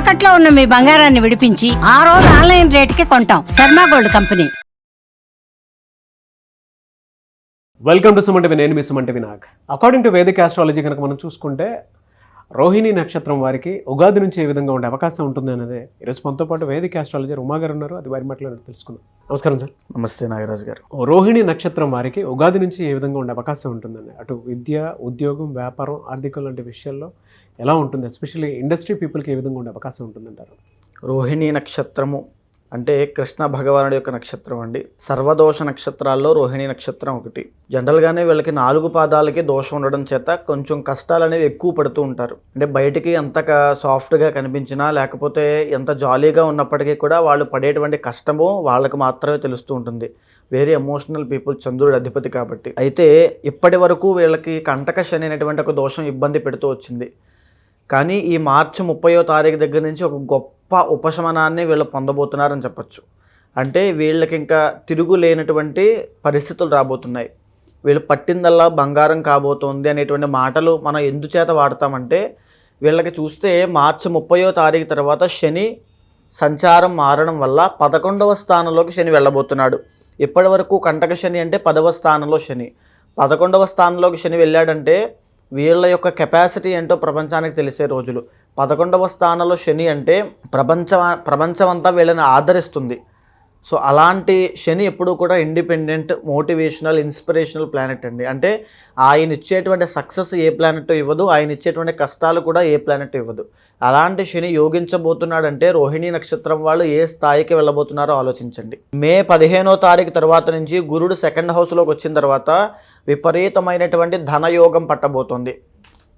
తాకట్లో ఉన్న మీ బంగారాన్ని విడిపించి ఆ రోజు ఆన్లైన్ రేటుకి కొంటాం. Sharma gold company. Welcome to సుమంటి నేను మీ సుమంటి వినాగ్ అకార్డింగ్ టు వేదిక ఆస్ట్రాలజీ కనుక మనం చూసుకుంటే రోహిణి నక్షత్రం వారికి ఉగాది నుంచి ఏ విధంగా ఉండే అవకాశం ఉంటుంది అనేది ఈరోజు మనతో పాటు వేదిక ఆస్ట్రాలజర్ ఉమా గారు ఉన్నారు. అది వారి మాటలో తెలుసుకుందాం. నమస్కారం సార్. నమస్తే నాగరాజు గారు. రోహిణి నక్షత్రం వారికి ఉగాది నుంచి ఏ విధంగా ఉండే అవకాశం ఉంటుందండి? అటు విద్య ఉద్యోగం వ్యాపారం ఆర్థికం లాంటి విషయాల్లో ఎలా ఉంటుంది? ఎస్పెషల్లీ ఇండస్ట్రీ పీపుల్కి ఏ విధంగా ఉండే అవకాశం ఉంటుందంటారు? రోహిణి నక్షత్రము అంటే కృష్ణ భగవానుడి యొక్క నక్షత్రం అండి. సర్వదోష నక్షత్రాల్లో రోహిణి నక్షత్రం ఒకటి. జనరల్గానే వీళ్ళకి నాలుగు పాదాలకి దోషం ఉండడం చేత కొంచెం కష్టాలు అనేవి ఎక్కువ పడుతూ ఉంటారు. అంటే బయటికి ఎంత సాఫ్ట్గా కనిపించినా లేకపోతే ఎంత జాలీగా ఉన్నప్పటికీ కూడా వాళ్ళు పడేటువంటి కష్టము వాళ్ళకు మాత్రమే తెలుస్తూ ఉంటుంది. వెరీ ఎమోషనల్ పీపుల్ చంద్రుడి అధిపతి కాబట్టి. అయితే ఇప్పటి వరకు వీళ్ళకి కంటక శని అనేటువంటి ఒక దోషం ఇబ్బంది పెడుతూ వచ్చింది. కానీ ఈ మార్చి ముప్పయో తారీఖు దగ్గర నుంచి ఒక గొప్ప ఉపశమనాన్ని వీళ్ళు పొందబోతున్నారని చెప్పొచ్చు. అంటే వీళ్ళకి ఇంకా తిరుగు లేనటువంటి పరిస్థితులు రాబోతున్నాయి. వీళ్ళు పట్టిందల్లా బంగారం కాబోతోంది అనేటువంటి మాటలు మనం ఎందుచేత వాడతామంటే వీళ్ళకి చూస్తే మార్చి ముప్పయో తారీఖు తర్వాత శని సంచారం మారడం వల్ల పదకొండవ స్థానంలోకి శని వెళ్ళబోతున్నాడు. ఇప్పటి వరకు కంటక శని అంటే పదవ స్థానంలో శని. పదకొండవ స్థానంలోకి శని వెళ్ళాడంటే వీళ్ళ యొక్క కెపాసిటీ ఏంటో ప్రపంచానికి తెలిసే రోజులు. పదకొండవ స్థానంలో శని అంటే ప్రపంచ ప్రపంచం అంతా వీళ్ళని ఆదరిస్తుంది. సో అలాంటి శని ఎప్పుడూ కూడా ఇండిపెండెంట్ మోటివేషనల్ ఇన్స్పిరేషనల్ ప్లానెట్ అండి. అంటే ఆయన ఇచ్చేటువంటి సక్సెస్ ఏ ప్లానెట్ ఇవ్వదు ఆయన ఇచ్చేటువంటి కష్టాలు కూడా ఏ ప్లానెట్ ఇవ్వదు. అలాంటి శని యోగించబోతున్నాడంటే రోహిణి నక్షత్రం వాళ్ళు ఏ స్థాయికి వెళ్ళబోతున్నారో ఆలోచించండి. మే పదిహేనో తారీఖు తర్వాత నుంచి గురుడు సెకండ్ హౌస్లోకి వచ్చిన తర్వాత విపరీతమైనటువంటి ధనయోగం పట్టబోతోంది.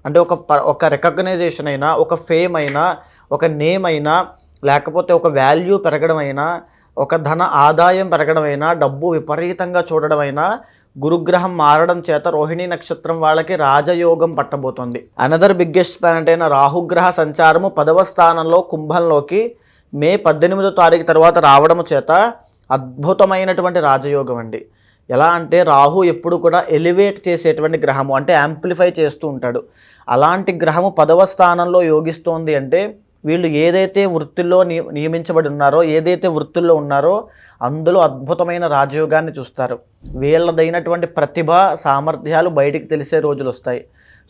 అంటే ఒక ప- ఒక రికగ్నైజేషన్ అయినా ఒక ఫేమ్ అయినా ఒక నేమ్ అయినా లేకపోతే ఒక వాల్యూ పెరగడం అయినా ఒక ధన ఆదాయం పెరగడం అయినా డబ్బు విపరీతంగా చూడడం అయినా గురుగ్రహం మారడం చేత రోహిణి నక్షత్రం వాళ్ళకి రాజయోగం పట్టబోతోంది. అనదర్ బిగ్గెస్ట్ ప్లానెట్ అయిన రాహుగ్రహ సంచారము పదవ స్థానంలో కుంభంలోకి మే పద్దెనిమిదో తారీఖు తర్వాత రావడం చేత అద్భుతమైనటువంటి రాజయోగం అండి. ఎలా అంటే రాహు ఎప్పుడు కూడా ఎలివేట్ చేసేటువంటి గ్రహము అంటే యాంప్లిఫై చేస్తూ ఉంటాడు. అలాంటి గ్రహము పదవ స్థానంలో యోగిస్తోంది అంటే వీళ్ళు ఏదైతే వృత్తుల్లో నియమించబడి ఉన్నారో ఏదైతే వృత్తుల్లో ఉన్నారో అందులో అద్భుతమైన రాజయోగాన్ని చూస్తారు. వీళ్ళదైనటువంటి ప్రతిభ సామర్థ్యాలు బయటికి తెలిసే రోజులు వస్తాయి.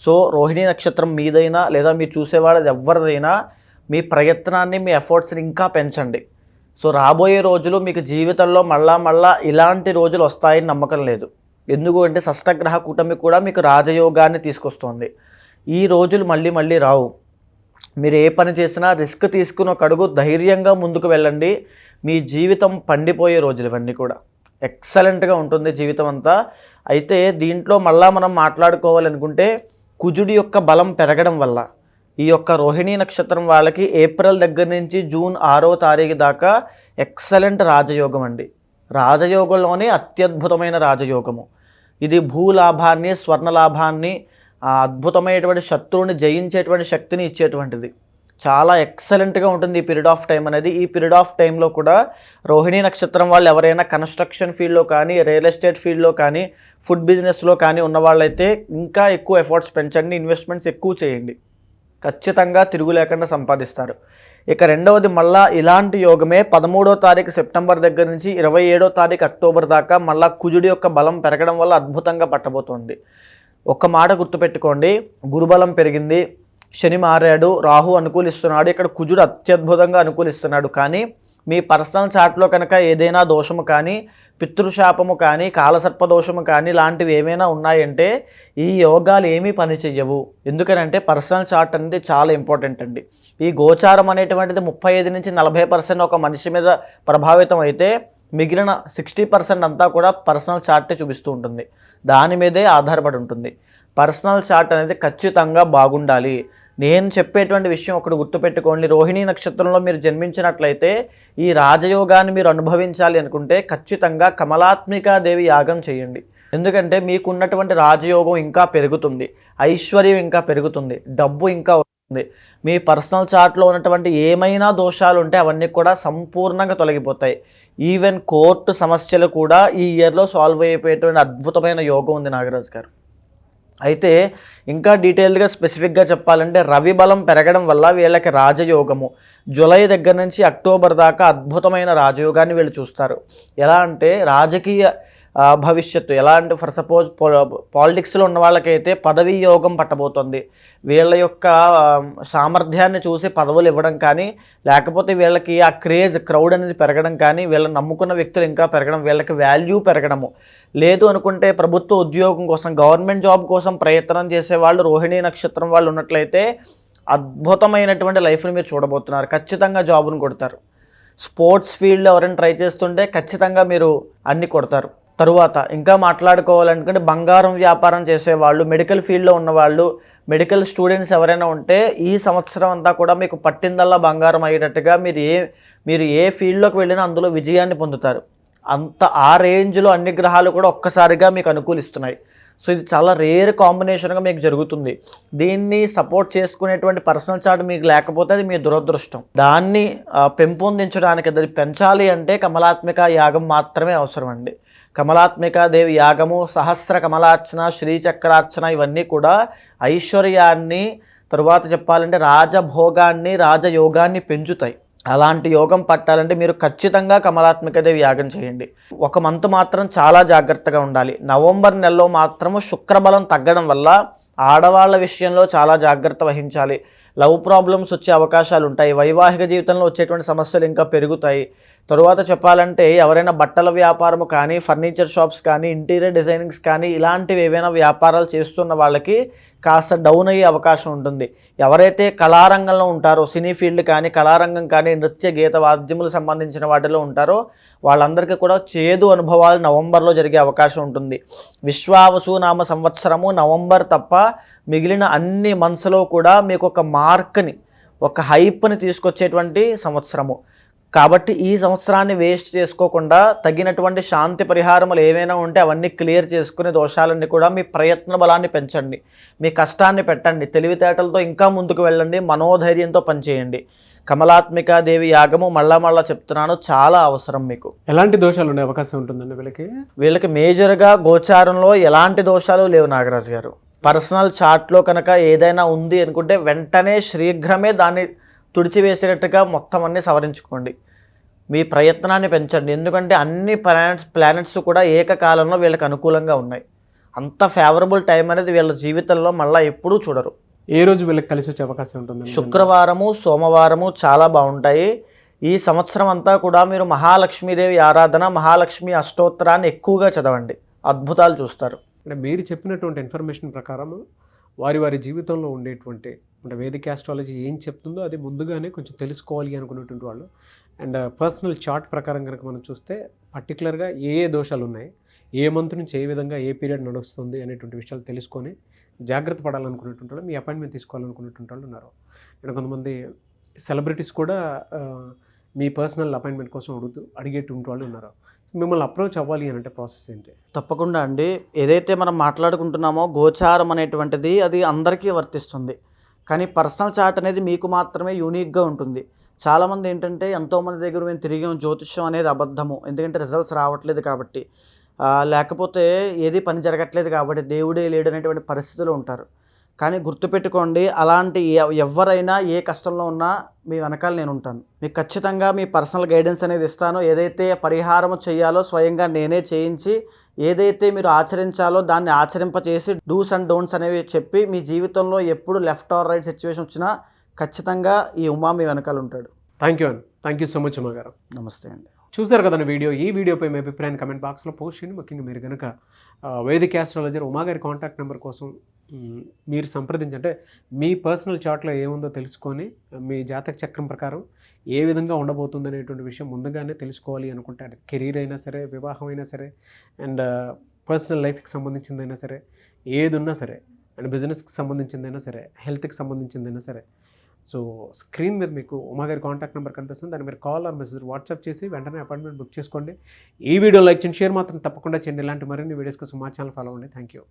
సో రోహిణి నక్షత్రం మీదైనా లేదా మీరు చూసేవాళ్ళది ఎవరిదైనా మీ ప్రయత్నాన్ని మీ ఎఫర్ట్స్ని ఇంకా పెంచండి. సో రాబోయే రోజులు మీకు జీవితంలో మళ్ళా మళ్ళా ఇలాంటి రోజులు వస్తాయని నమ్మకం లేదు. ఎందుకు అంటే షష్టగ్రహ కూటమి కూడా మీకు రాజయోగాన్ని తీసుకొస్తుంది. ఈ రోజులు మళ్ళీ మళ్ళీ రావు. మీరు ఏ పని చేసినా రిస్క్ తీసుకుని ఒక అడుగు ధైర్యంగా ముందుకు వెళ్ళండి. మీ జీవితం పండిపోయే రోజులు ఇవన్నీ కూడా. ఎక్సలెంట్గా ఉంటుంది జీవితం అంతా. అయితే దీంట్లో మళ్ళా మనం మాట్లాడుకోవాలనుకుంటే కుజుడి యొక్క బలం పెరగడం వల్ల ఈ యొక్క రోహిణీ నక్షత్రం వాళ్ళకి ఏప్రిల్ దగ్గర నుంచి జూన్ ఆరో తారీఖు దాకా ఎక్సలెంట్ రాజయోగం అండి. రాజయోగంలోనే అత్యద్భుతమైన రాజయోగము. ఇది భూలాభాన్ని స్వర్ణ లాభాన్ని ఆ అద్భుతమైనటువంటి శత్రువుని జయించేటువంటి శక్తిని ఇచ్చేటువంటిది. చాలా ఎక్సలెంట్గా ఉంటుంది ఈ పీరియడ్ ఆఫ్ టైం అనేది. ఈ పీరియడ్ ఆఫ్ టైంలో కూడా రోహిణి నక్షత్రం వాళ్ళు ఎవరైనా కన్స్ట్రక్షన్ ఫీల్డ్లో కానీ రియల్ ఎస్టేట్ ఫీల్డ్లో కానీ ఫుడ్ బిజినెస్లో కానీ ఉన్న వాళ్ళైతే ఇంకా ఎక్కువ ఎఫర్ట్స్ పెంచండి ఇన్వెస్ట్మెంట్స్ ఎక్కువ చేయండి. ఖచ్చితంగా తిరుగు లేకుండా సంపాదిస్తారు. ఇక రెండవది మళ్ళా ఇలాంటి యోగమే పదమూడో తారీఖు సెప్టెంబర్ దగ్గర నుంచి ఇరవై ఏడో తారీఖు అక్టోబర్ దాకా మళ్ళా కుజుడి యొక్క బలం పెరగడం వల్ల అద్భుతంగా పట్టబోతోంది. ఒక్క మాట గుర్తుపెట్టుకోండి. గురుబలం పెరిగింది. శని మారాడు. రాహు అనుకూలిస్తున్నాడు. ఇక్కడ కుజుడు అత్యద్భుతంగా అనుకూలిస్తున్నాడు. కానీ మీ పర్సనల్ చాట్లో కనుక ఏదైనా దోషము కానీ పితృశాపము కానీ కాలసర్ప దోషము కానీ లాంటివి ఏమైనా ఉన్నాయంటే ఈ యోగాలు ఏమీ పని చెయ్యవు. ఎందుకనంటే పర్సనల్ చార్ట్ అనేది చాలా ఇంపార్టెంట్ అండి. ఈ గోచారం అనేటువంటిది ముప్పై ఐదు నుంచి నలభై పర్సెంట్ ఒక మనిషి మీద ప్రభావితం అయితే మిగిలిన సిక్స్టీ పర్సెంట్ అంతా కూడా పర్సనల్ చార్టే చూపిస్తూ ఉంటుంది. దాని మీదే ఆధారపడి ఉంటుంది. పర్సనల్ చార్ట్ అనేది ఖచ్చితంగా బాగుండాలి. నేను చెప్పేటువంటి విషయం ఒకటి గుర్తుపెట్టుకోండి. రోహిణీ నక్షత్రంలో మీరు జన్మించినట్లయితే ఈ రాజయోగాన్ని మీరు అనుభవించాలి అనుకుంటే ఖచ్చితంగా కమలాత్మికాదేవి యాగం చేయండి. ఎందుకంటే మీకున్నటువంటి రాజయోగం ఇంకా పెరుగుతుంది. ఐశ్వర్యం ఇంకా పెరుగుతుంది. డబ్బు ఇంకా ఉంది మీ పర్సనల్ చార్ట్లో ఉన్నటువంటి ఏమైనా దోషాలు ఉంటే అవన్నీ కూడా సంపూర్ణంగా తొలగిపోతాయి. ఈవెన్ కోర్టు సమస్యలు కూడా ఈ ఇయర్లో సాల్వ్ అయిపోయేటువంటి అద్భుతమైన యోగం ఉంది నాగరాజ్ గారు. అయితే ఇంకా డీటెయిల్డ్గా స్పెసిఫిక్గా చెప్పాలంటే రవి బలం పెరగడం వల్ల వీళ్ళకి రాజయోగము. జూలై దగ్గర నుంచి అక్టోబర్ దాకా అద్భుతమైన రాజయోగాన్ని వీళ్ళు చూస్తారు. ఎలా అంటే రాజకీయ భవిష్యత్తు. ఎలా అంటే ఫర్ సపోజ్ పాలిటిక్స్లో ఉన్న వాళ్ళకైతే పదవీ యోగం పట్టబోతుంది. వీళ్ళ యొక్క సామర్థ్యాన్ని చూసి పదవులు ఇవ్వడం కానీ లేకపోతే వీళ్ళకి ఆ క్రేజ్ క్రౌడ్ అనేది పెరగడం కానీ వీళ్ళని నమ్ముకున్న వ్యక్తులు ఇంకా పెరగడం వీళ్ళకి వాల్యూ పెరగడము. లేదు అనుకుంటే ప్రభుత్వ ఉద్యోగం కోసం గవర్నమెంట్ జాబ్ కోసం ప్రయత్నం చేసే వాళ్ళు రోహిణీ నక్షత్రం వాళ్ళు ఉన్నట్లయితే అద్భుతమైనటువంటి లైఫ్ని మీరు చూడబోతున్నారు. ఖచ్చితంగా జాబ్ను కొడతారు. స్పోర్ట్స్ ఫీల్డ్లో ఎవరైనా ట్రై చేస్తుంటే ఖచ్చితంగా మీరు అన్ని కొడతారు. తరువాత ఇంకా మాట్లాడుకోవాలనుకుంటే బంగారం వ్యాపారం చేసేవాళ్ళు మెడికల్ ఫీల్డ్లో ఉన్నవాళ్ళు మెడికల్ స్టూడెంట్స్ ఎవరైనా ఉంటే ఈ సంవత్సరం అంతా కూడా మీకు పట్టిందల్లా బంగారం అయ్యేటట్టుగా మీరు ఏ మీరు ఏ ఫీల్డ్లోకి వెళ్ళినా అందులో విజయాన్ని పొందుతారు. అంత ఆ రేంజ్లో అన్ని గ్రహాలు కూడా ఒక్కసారిగా మీకు అనుకూలిస్తున్నాయి. సో ఇది చాలా రేర్ కాంబినేషన్గా మీకు జరుగుతుంది. దీన్ని సపోర్ట్ చేసుకునేటువంటి పర్సనల్ చార్ట్ మీకు లేకపోతే అది మీ దురదృష్టం. దాన్ని పెంపొందించడానికి అది పెంచాలి అంటే కమలాత్మిక యాగం మాత్రమే అవసరం అండి కమలాత్మిక దేవి యాగము సహస్ర కమలార్చన శ్రీచక్రార్చన ఇవన్నీ కూడా ఐశ్వర్యాన్ని తరువాత చెప్పాలంటే రాజభోగాన్ని రాజయోగాన్ని పెంచుతాయి. అలాంటి యోగం పట్టాలంటే మీరు ఖచ్చితంగా కమలాత్మికదేవి యాగం చేయండి. ఒక మంత్ మాత్రం చాలా జాగ్రత్తగా ఉండాలి. నవంబర్ నెలలో మాత్రము శుక్రబలం తగ్గడం వల్ల ఆడవాళ్ళ విషయంలో చాలా జాగ్రత్త వహించాలి. లవ్ ప్రాబ్లమ్స్ వచ్చే అవకాశాలు ఉంటాయి వైవాహిక జీవితంలో వచ్చేటువంటి సమస్యలు ఇంకా పెరుగుతాయి. తరువాత చెప్పాలంటే ఎవరైనా బట్టల వ్యాపారము కానీ ఫర్నిచర్ షాప్స్ కానీ ఇంటీరియర్ డిజైనింగ్స్ కానీ ఇలాంటివి ఏవైనా వ్యాపారాలు చేస్తున్న వాళ్ళకి కాస్త డౌన్ అయ్యే అవకాశం ఉంటుంది. ఎవరైతే కళారంగంలో ఉంటారో సినీ ఫీల్డ్ కానీ కళారంగం కానీ నృత్య గీత వాద్యములకు సంబంధించిన వాటిలో ఉంటారో వాళ్ళందరికీ కూడా చేదు అనుభవాలు నవంబర్లో జరిగే అవకాశం ఉంటుంది. విశ్వావసునామ సంవత్సరము నవంబర్ తప్ప మిగిలిన అన్ని మంత్స్లో కూడా మీకు ఒక మార్క్ని ఒక హైప్ని తీసుకొచ్చేటువంటి సంవత్సరము. కాబట్టి ఈ సంవత్సరాన్ని వేస్ట్ చేసుకోకుండా తగినటువంటి శాంతి పరిహారములు ఏవైనా ఉంటే అవన్నీ క్లియర్ చేసుకునే దోషాలన్నీ కూడా మీ ప్రయత్న బలాన్ని పెంచండి. మీ కష్టాన్ని పెట్టండి. తెలివితేటలతో ఇంకా ముందుకు వెళ్ళండి. మనోధైర్యంతో పనిచేయండి. కమలాత్మిక దేవి యాగము మళ్ళా మళ్ళా చెప్తున్నాను. చాలా అవసరం మీకు. ఎలాంటి దోషాలు ఉండే అవకాశం ఉంటుందండి వీళ్ళకి? వీళ్ళకి మేజర్గా గోచారంలో ఎలాంటి దోషాలు లేవు నాగరాజు గారు. పర్సనల్ చార్ట్లో కనుక ఏదైనా ఉంది అనుకుంటే వెంటనే శీఘ్రమే దాన్ని తుడిచివేసేటట్టుగా మొత్తం అన్ని సవరించుకోండి. మీ ప్రయత్నాన్ని పెంచండి. ఎందుకంటే అన్ని ప్లానెట్స్ ప్లానెట్స్ కూడా ఏకకాలంలో వీళ్ళకి అనుకూలంగా ఉన్నాయి. అంత ఫేవరబుల్ టైం అనేది వీళ్ళ జీవితంలో మళ్ళీ ఎప్పుడూ చూడరు. ఏ రోజు వీళ్ళకి కలిసి వచ్చే అవకాశం ఉంటుంది? శుక్రవారము సోమవారము చాలా బాగుంటాయి. ఈ సంవత్సరం అంతా కూడా మీరు మహాలక్ష్మీదేవి ఆరాధన మహాలక్ష్మి అష్టోత్తరాన్ని ఎక్కువగా చదవండి. అద్భుతాలు చూస్తారు. అంటే మీరు చెప్పినటువంటి ఇన్ఫర్మేషన్ ప్రకారం వారి వారి జీవితంలో ఉండేటువంటి అంటే వేదిక ఆస్ట్రాలజీ ఏం చెప్తుందో అది ముందుగానే కొంచెం తెలుసుకోవాలి అనుకున్నటువంటి వాళ్ళు. అండ్ పర్సనల్ చార్ట్ ప్రకారం కనుక మనం చూస్తే పర్టికులర్గా ఏ ఏ దోషాలు ఉన్నాయి ఏ మంత్ నుంచి ఏ విధంగా ఏ పీరియడ్ నడుస్తుంది అనేటువంటి విషయాలు తెలుసుకొని జాగ్రత్త పడాలనుకునేటువంటి వాళ్ళు మీ అపాయింట్మెంట్ తీసుకోవాలనుకున్నటువంటి వాళ్ళు ఉన్నారు. అండ్ కొంతమంది సెలబ్రిటీస్ కూడా మీ పర్సనల్ అపాయింట్మెంట్ కోసం అడుగుతూ అడిగేటువంటి వాళ్ళు ఉన్నారు. మిమ్మల్ని అప్రోచ్ అవ్వాలి అని అంటే ప్రాసెస్ ఏంటి? తప్పకుండా అండి. ఏదైతే మనం మాట్లాడుకుంటున్నామో గోచారం అనేటువంటిది అది అందరికీ వర్తిస్తుంది. కానీ పర్సనల్ చార్ట్ అనేది మీకు మాత్రమే యూనిక్గా ఉంటుంది. చాలామంది ఏంటంటే ఎంతోమంది దగ్గర మేము తిరిగాం జ్యోతిష్యం అనేది అబద్ధము. ఎందుకంటే రిజల్ట్స్ రావట్లేదు కాబట్టి. లేకపోతే ఏది పని జరగట్లేదు కాబట్టి దేవుడే లేడు అనేటువంటి పరిస్థితులు ఉంటారు. కానీ గుర్తుపెట్టుకోండి అలాంటి ఎవరైనా ఏ కష్టంలో ఉన్నా మీ వెనకాల నేను ఉంటాను మీకు ఖచ్చితంగా మీ పర్సనల్ గైడెన్స్ అనేది ఇస్తాను. ఏదైతే పరిహారం చేయాలో స్వయంగా నేనే చేయించి ఏదైతే మీరు ఆచరించాలో దాన్ని ఆచరింపచేసి డూస్ అండ్ డోంట్స్ అనేవి చెప్పి మీ జీవితంలో ఎప్పుడు లెఫ్ట్ ఆర్ రైట్ సిచ్యువేషన్ వచ్చినా ఖచ్చితంగా ఈ ఉమా మీ వెనకాల ఉంటాడు. థ్యాంక్ యూ అండి. థ్యాంక్ యూ సో మచ్ అమ్మ గారు నమస్తే అండి. చూసారు కదా వీడియో? ఈ వీడియోపై మీ అభిప్రాయాన్ని కమెంట్ బాక్స్లో పోస్ట్ చేయండి. ముఖ్యంగా మీరు కనుక వేదిక ఆస్ట్రాలజర్ ఉమా గారి కాంటాక్ట్ నెంబర్ కోసం మీరు సంప్రదించంటే మీ పర్సనల్ చార్ట్లో ఏముందో తెలుసుకొని మీ జాతక చక్రం ప్రకారం ఏ విధంగా ఉండబోతుంది అనేటువంటి విషయం ముందుగానే తెలుసుకోవాలి అనుకుంటే కెరీర్ అయినా సరే వివాహం అయినా సరే అండ్ పర్సనల్ లైఫ్కి సంబంధించిందైనా సరే ఏది ఉన్నా సరే అండ్ బిజినెస్కి సంబంధించిందైనా సరే హెల్త్కి సంబంధించిందైనా సరే సో స్క్రీన్ మీద మీకు ఉమాగారి కాంటాక్ట్ నెంబర్ కనిపిస్తుంది. దాన్ని మీరు కాల్ ఆర్ మెసేజ్ వాట్సాప్ చేసి వెంటనే అపాయింట్మెంట్ బుక్ చేసుకోండి. ఈ వీడియో లైక్ చేయండి షేర్ మాత్రం తప్పకుండా చేయండి. ఇలాంటి మరిన్ని వీడియోస్ కోసం మా ఛానల్ ఫాలో అవ్వండి. Thank you